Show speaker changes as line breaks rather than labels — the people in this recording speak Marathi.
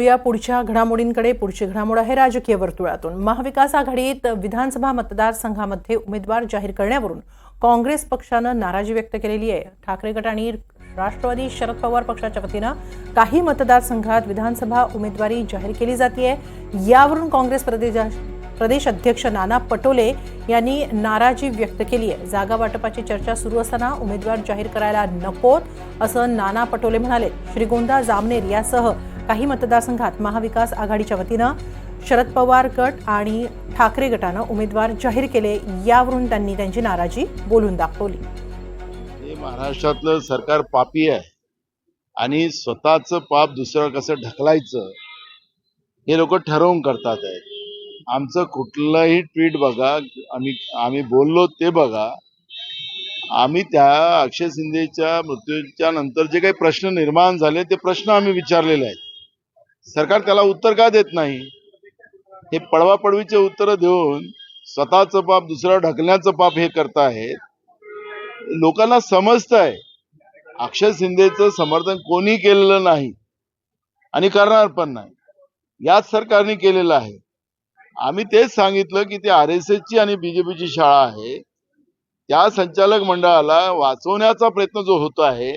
या पुढच्या घडामोडींकडे पुढची घडामोड आहे राजकीय वर्तुळातून. महाविकास आघाडीत विधानसभा मतदारसंघामध्ये उमेदवार जाहीर करण्यावरून काँग्रेस पक्षानं नाराजी व्यक्त केलेली आहे. ठाकरे गट आणि राष्ट्रवादी शरद पवार पक्षाच्या वतीनं काही मतदारसंघात विधानसभा उमेदवारी जाहीर केली जाते यावरून काँग्रेस प्रदेश प्रदेश अध्यक्ष नाना पटोले यांनी नाराजी व्यक्त केली आहे जागा वाटपाची चर्चा सुरू असताना उमेदवार जाहीर करायला नकोत असं नाना पटोले म्हणाले. श्रीगोंदा जामनेर यासह काही मतदारसंघात महाविकास आघाडीच्या वतीनं शरद पवार गट आणि ठाकरे गटानं उमेदवार जाहीर केले यावरून त्यांनी त्यांची नाराजी बोलून दाखवली.
हे महाराष्ट्रातलं सरकार पापी आहे आणि स्वतःचं पाप दुसरं कसं ढकलायचं हे लोक ठरवून करतात आहेत. आमचं कुठलंही ट्विट बघा आम्ही आम्ही बोललो ते बघा. आम्ही त्या अक्षय शिंदेच्या मृत्यूच्या नंतर जे काही प्रश्न निर्माण झाले ते प्रश्न आम्ही विचारलेले आहेत. सरकार त्याला उत्तर का देत नाही? हे पडवापडवीचे उत्तर देऊन स्वतःचं पाप दुसरं ढकलण्याचं पाप हे करतायत लोकांना समजत आहे अक्षय शिंदेचं समर्थन कोणी केलेलं नाही आणि करणार पण नाही. याच सरकारने केलेलं आहे. आम्ही तेच सांगितलं की ते आर एस ची आणि बीजेपीची शाळा आहे. त्या संचालक मंडळाला वाचवण्याचा प्रयत्न जो होतो आहे